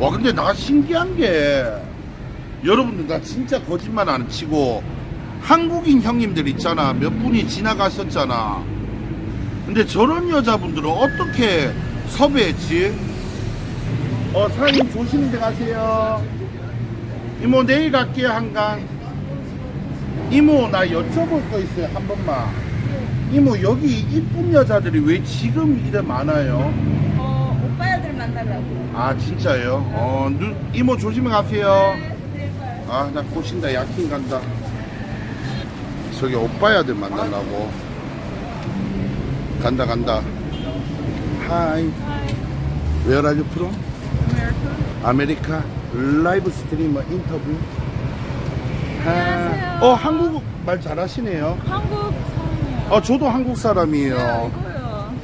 와 근데 나 신기한 게 여러분들 나 진짜 거짓말 안 치고 한국인 형님들 있잖아. 몇 분이 지나가셨잖아. 근데 저런 여자분들은 어떻게 섭외했지? 어 사장님 조심히 가세요. 이모 내일 갈게요 한강. 이모 나 여쭤볼 거 있어요 한 번만. 이모 여기 이쁜 여자들이 왜 지금 이래 많아요? 만나려고. 아 진짜요? 어 누, 이모 조심히 가세요 아 나 꼬신다 약힌 간다 저기 오빠야들 만나려고 간다 간다 하이 Where are you from? 아메리카 라이브 스트리머 인터뷰 하- 안녕하세요. 어 한국 말 잘하시네요 한국 사람이에요. 어 저도 한국 네, 사람이에요 이거요.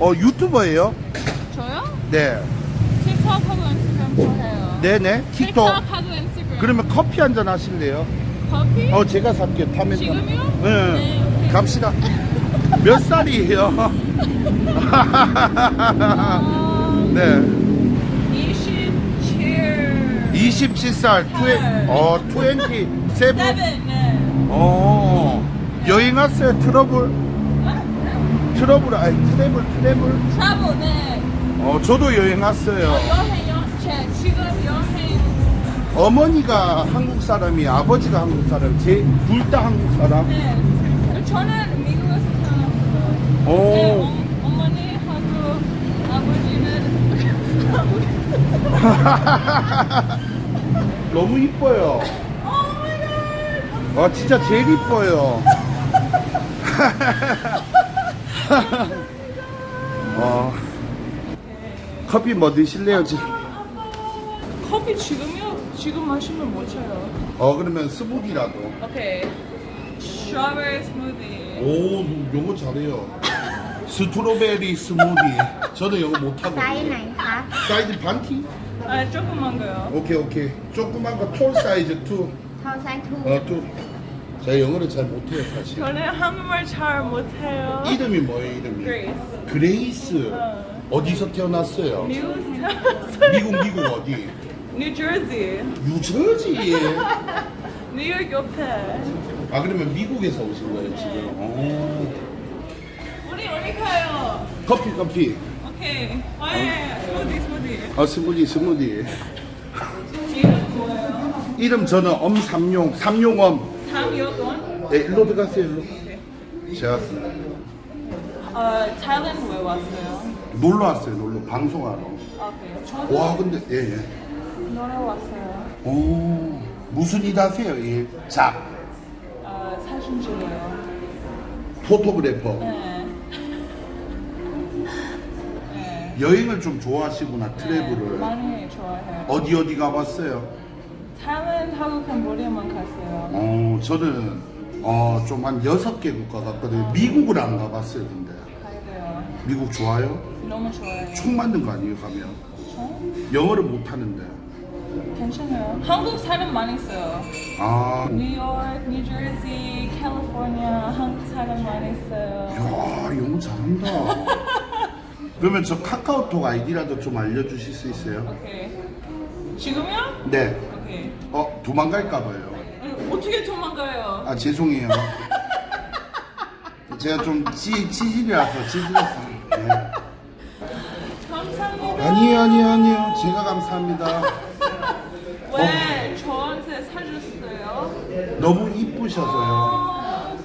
어 유튜버예요? 네 틱톡하고 인스타그램 좋아해요. 네네 틱톡 틱톡하고 인스타그램. 그러면 커피 한 잔 하실래요? 커피? 어 제가 살게요 타면 지금요? 네. 네, 오케이. 갑시다 몇 살이에요? 어, 네 27. 27살 투에, 어 27 7. 네. 어 여행 왔어요 트러블 트러블 아니 트래블 트래블 트래블, 네. 어 저도 여행 왔어요 여행, 여행. 제 지금 여행. 어머니가 한국 사람이 아버지가 한국 사람 제둘 다 한국 사람 네. 저는 미국에서 태어났어요. 네, 오 어, 어머니하고 아버지는 너무 이뻐요! 아 진짜 제일 이뻐요. 어, 커피 뭐 드실래요? 지- 커피 지금요? 지금 마시면 못 쳐요. 어 그러면 스무디라도. 오케이. 스트로베리 스무디. 오 영어 잘해요. 스트로베리 스무디. 저는 영어 못하거든요. ไซส์ไหนคะ 사이즈 반티? 아, 조금만 거요. 오케이 오케이. 조그만 거 톨 사이즈 투. ทอไซส์ทู 어 투. 제가 영어를 잘 못해요 사실. 저는 한국말 잘 못해요. 이름이 뭐예요 이름이? 그레이스. 그레이스. 어. 어디서 태어났어요? 미국 태어났어요. 미국 미국 어디? 뉴저지. 유저지. 뉴욕 옆에. 아 그러면 미국에서 오신 거예요 지금? 오. 우리 어디 가요? 커피 커피. 오케이. 아, 예, 예. 스무디 스무디. 아 스무디 스무디. 이름 뭐예요? 이름 저는 엄삼용 삼용엄. 삼여권. 네, 일로 들어가세요 일로. 제가 어, 타일랜드 왜 왔어요? 놀러 왔어요 놀러 방송하러. 아, 그래요? 저도 와 근데 예예. 놀러 왔어요. 오 무슨 일 하세요 일? 자 어, 사진 찍어요. 포토그래퍼. 네. 네. 여행을 좀 좋아하시구나 네, 트래블을. 많이 좋아해요. 어디 어디 가봤어요? 타일랜드하고 캄보디아만 갔어요. 어 저는 어좀 한 여섯 개 국가 갔거든요. 미국을 안 가봤어요 근데. 미국 좋아요? 너무 좋아해요. 총 맞는 거 아니에요 가면? 저? 영어를 못 하는데. 괜찮아요. 한국 사람 많이 있어요. 아, 뉴욕, 뉴저지, 캘리포니아 한국 사람 많이 있어요. 야, 영어 잘한다. 그러면 저 카카오톡 아이디라도 좀 알려주실 수 있어요? 오케이. 지금요? 네. 오케이. 어, 도망갈까 봐요. 아니, 어떻게 도망가요? 아, 죄송해요. 제가 좀 찌, 찌질이라서. 네. 감사합니다. 아니에요, 아니에요, 아니에요. 제가 감사합니다. 왜 저한테 사줬어요? 너무 이쁘셔서요. 아.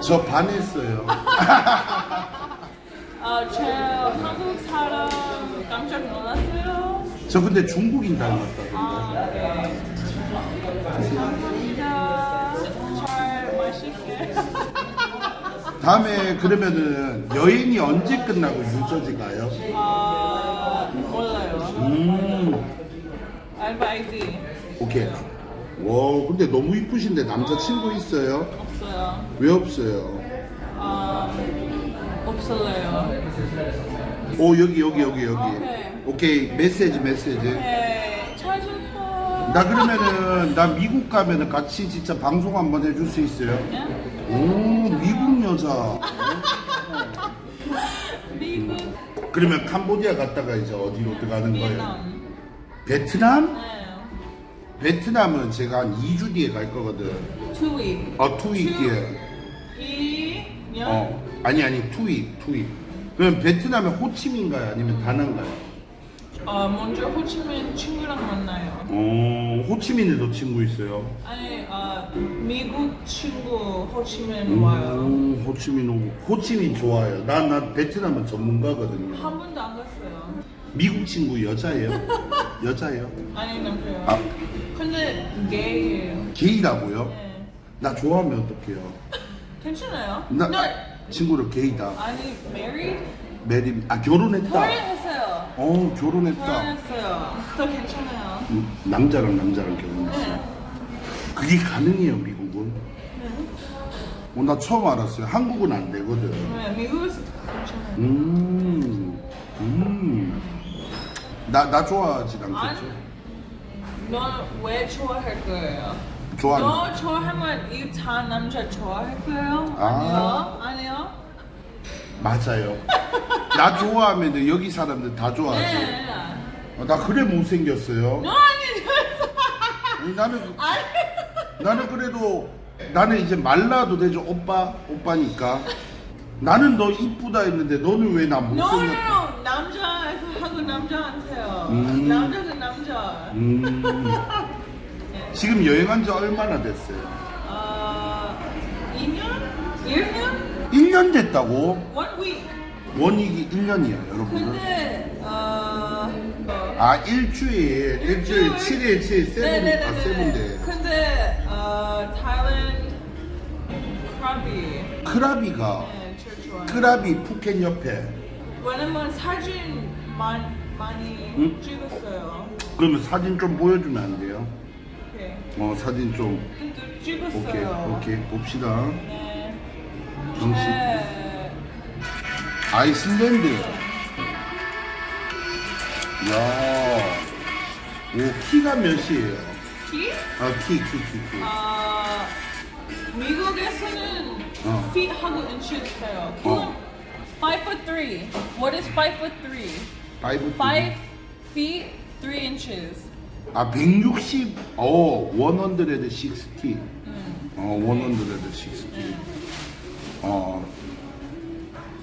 저 반했어요. 아, 제 한국 사람 깜짝 놀랐어요. 저 근데 중국인 닮았다 다음에 그러면은 여행이 언제 끝나고 유저지 가요? 아, 몰라요. 음, 알바 아이디 오케이. 와, 근데 너무 이쁘신데 남자 친구 있어요? 없어요. 왜 없어요? 아, 없을래요. 오, 여기, 여기, 여기, 여기. 오케이. 오케이, 메시지, 메시지. 네. 나 그러면은, 나 미국 가면은 같이 진짜 방송 한번 해줄 수 있어요? 네? 오, 미국 여자. 미국, 그러면 캄보디아 갔다가 이제 어디로 들어가는 거예요? 베트남. 베트남? 네. 베트남은 제가 한 2주 뒤에 갈 거거든. Two week. 어, 투윅 뒤에. 이 년. 어, 아니 아니 투윅, 투윅. 그럼 베트남의 호치민가요, 아니면 다낭가요? 어, 먼저 호치민 친구랑 만나요. 어, 호치민에도 친구 있어요. 아니, 어, 미국 친구 호치민 와요. 오, 호치민 오고 호치민 좋아요. 난, 난 베트남은 전문가거든요. 한 번도 안 갔어요. 미국 친구 여자예요? 여자예요? 아니, 남자요. 아, 근데 게이예요. 게이라고요? 네. 나 좋아하면 어떡해요? 괜찮아요? 나 네. 친구를 게이다. 아니, married? 메리, 아 결혼했다. 결혼했어요. 어, 결혼했다. 결혼했어요. 더 괜찮아요. 음, 남자랑 남자랑 결혼했어. 네. 그게 가능해요, 미국은? 어, 나 처음 알았어요. 한국은 안 되거든. 네, 미국에서 괜찮아요. 음, 음. 나, 나 좋아하지 않겠죠? 넌왜 좋아할 거예요? 좋아하는. 너 좋아하면 이 다 남자 좋아할 거예요? 아. 아니요? 아니요? 맞아요. 나 좋아하면 여기 사람들 다 좋아하지. 네. 어, 나 그래 못생겼어요. 너 아니, 아니, 나는, 아니. 나는 그래도, 나는 이제 말라도 되죠. 오빠, 오빠니까. 나는 너 이쁘다 했는데 너는 왜나 No, no, 못생겼 no. 남자하고 남자한테요. 음. 남자는 남자. 음. 지금 여행한 지 얼마나 됐어요? 어, 2년? 1년? 1년 됐다고? One week. 원익이 1년이야, 여러분들. 근데, 어, 어, 아, 일주일, 일주일, 일주일. 7일, 7일, 세븐, 아. 세븐데. 근데, 어, 타일랜드 크라비. 크라비가, 네, 제일 좋아요. 크라비 푸켓 옆에. 왜냐면 사진 많이, 많이 응? 찍었어요. 그러면 사진 좀 보여주면 안 돼요? 오케이. 어, 사진 좀. 근데 찍었어요. 오케이, 오케이. 봅시다. 네. 정신. 네. 아이슬란드. 야 오, 키가 몇이에요? 키? 아, 키, 키, 키, 키. 아, 미국에서는 어. feet 하고 inches 해요. 키는 어. 5 foot 3. What is 5 foot 3? 파이브 5 feet 3 inches. 아, 160, 어, 160. 음. 어, 160. 어.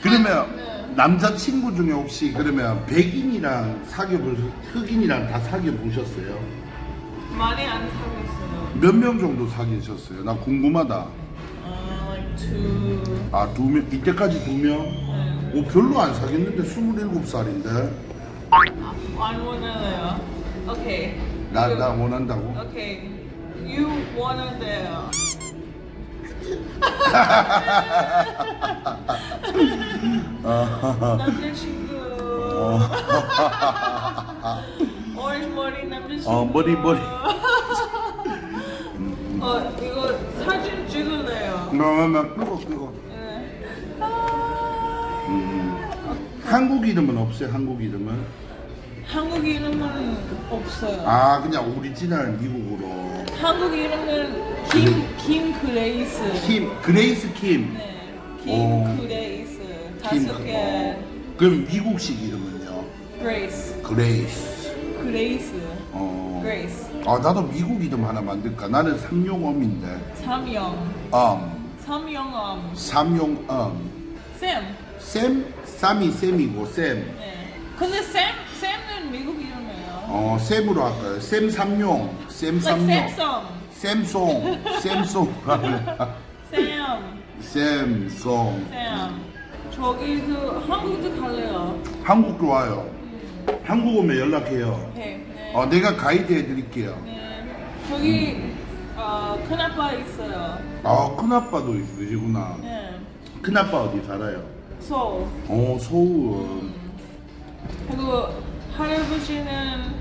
그러면 네. 남자친구 중에 혹시 그러면 백인이랑 사귀어 보셨, 흑인이랑 다 사귀어 보셨어요? 많이 안 사고 있어요. 몇 명 정도 사귀셨어요? 나 궁금하다. 어, like two. 아, 두 명, 이때까지 두 명? 네. 오, 별로 안 사귀었는데 27살인데? 안 원해요. 오케이. 나, You- 나 원한다고? 오케이. You 원한대요. 남자친구. 오렌지 머리 남자친구. 어, 머리, 머리. 어, 이거 사진 찍을래요. 나, 나, 끄고, 끄고. 네. 한국 이름은 없어요, 한국 이름은? 한국 이름은 없어요. 아, 그냥 오리지널 미국으로. 한국 이름은 김, 김 그레이스. 킴, 그레이스 킴. 네. 오. 김 그레이스. 킴, 다섯 그- 개. 어. 그럼 미국식 이름은요? 그레이스. 그레이스. 그레이스. 어. 그레이스. 아, 나도 미국 이름 하나 만들까? 나는 삼용엄인데. 삼영. 엄. 삼영엄. 삼용엄. 샘. 쌤? 쌈이 쌤이고, 쌤. 네. 근데 샘, 샘은 미국 이름이에요. 어, 쌤으로 할까요? 쌤 삼용. 쌤 like 삼용. 샘송. 쌤송. 쌤송. 샘. 쌤송. 샘. 저기도 한국도 갈래요. 한국 좋아요. 한국 오면 연락해요. 네. 네. 어, 내가 가이드 해드릴게요. 네. 저기 어, 큰아빠 있어요. 아, 큰아빠도 있으시구나. 네. 큰아빠 어디 살아요? 서울. 어, 서울. 그리고 할아버지는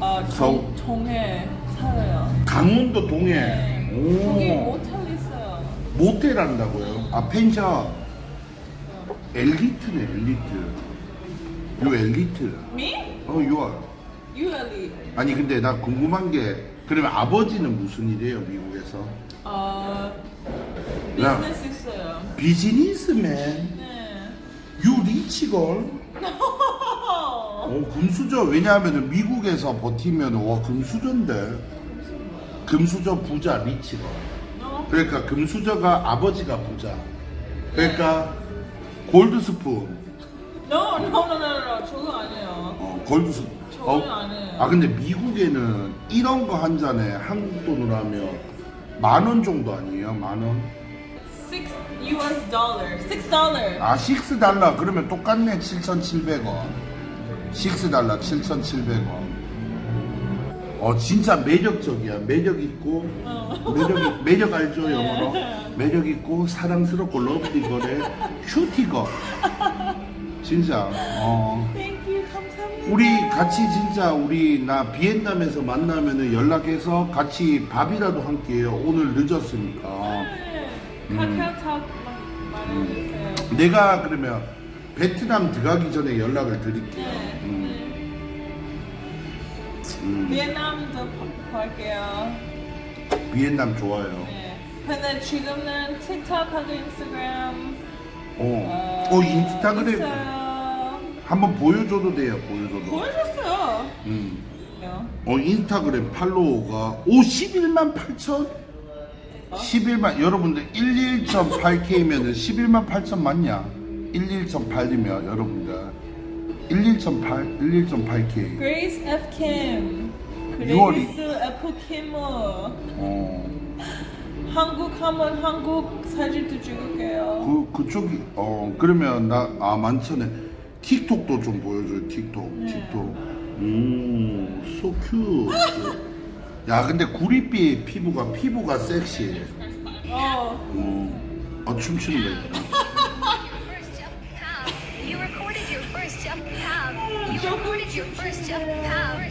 어, 서울. 동, 동해 살아요. 강원도 동해. 네. 거기 오. 모텔 있어요. 모텔 한다고요? 아, 펜션. 엘리트네, 엘리트. 요 엘리트. Me? 어, 요. You Ali. 아니, 근데 나 궁금한 게, 그러면 아버지는 무슨 일이에요, 미국에서? 어, 야. 비즈니스 있어요. 비즈니스맨. 네. 유 리치걸. 어, 금수저 왜냐하면 미국에서 버티면 와 금수저인데 금수저 부자 리치가 어? 그러니까 금수저가 아버지가 부자 그러니까 골드 스푼 No, no, no, no, no. 저거 아니에요. 어, 골드 스푼 저거는 아니에요. 아 근데 미국에는 이런 거 한 잔에 한국 돈으로 하면 만 원 정도 아니에요 만원 Six US dollar. Six dollar. 아 6달러 그러면 똑같네 7,700원 6달러 7,700원 어 진짜 매력적이야 매력 있고 어. 매력 매력 알죠 영어로 매력 있고 사랑스럽고 러브리거래 큐티거 진짜 어 Thank you. 감사합니다. 우리 같이 진짜 우리 나 비엔남에서 만나면은 연락해서 같이 밥이라도 함께 해요 오늘 늦었으니까 네. 카카오톡 마- 말해주세요. 내가 그러면 베트남 들어가기 전에 연락을 드릴게요. 네. 비엔남도 갈게요. 비엔남 좋아요. 네. 근데 지금은 틱톡하고 인스타그램 어, 어 인스타그램 있어요. 한번 보여줘도 돼요. 보여줘도. 보여줬어요. 음. 네. 어 인스타그램 팔로워가 오 11만 8천? 11만 여러분들 11.8K면은 11만 8천 맞냐? 11.8이면 여러분들 11.8 11.8K. 그레이스 F 킴. 유월이. 그레이스 F 킴. 어. 한국 하면 한국 사진도 찍을게요. 그 그쪽이 어 그러면 나아 많잖아. 틱톡도 좀 보여줘요. 틱톡, 네. 틱톡. 음, so cute. 야, 근데 구릿빛 피부가 피부가 섹시해. 어. 어, 아 춤추는 거 있다.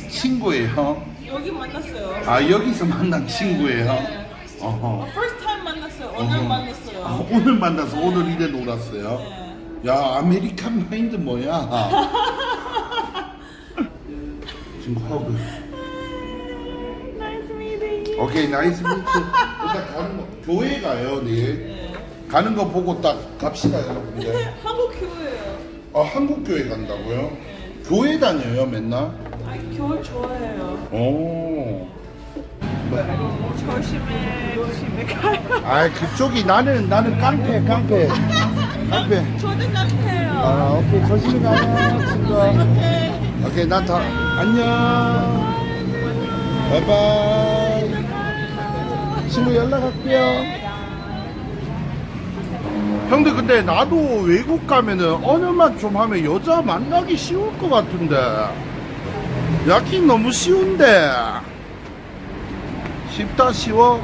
친구예요. 여기 만났어요. 아 여기서 만난 친구예요. 네. 어허. First time 만났어요. 오늘 어허. 만났어요. 아, 오늘 만나서 오늘 이래 놀았어요. 네. 야 아메리칸 마인드 뭐야? 지금 허그. Nice meeting you. 오케이 나이스 미트. 일단 가는 거 교회 가요 내일. 네. 가는 거 보고 딱 갑시다 여러분들. 한국 교회예요. 아 한국 교회 간다고요? 네. 교회 다녀요 맨날? 아, 교회 좋아해요. 오. 조심해, 조심해 가요. 아 그쪽이 나는 나는 깡패 깡패 깡패. 저도 깡패예요. 아 오케이 조심히 가요 친구야. 오케이. 오케이 난다 안녕. 바이바이. 친구 연락할게요. 형들 근데 나도 외국 가면은 언어만 좀 하면 여자 만나기 쉬울 것 같은데. 약긴 너무 쉬운데. 쉽다 쉬워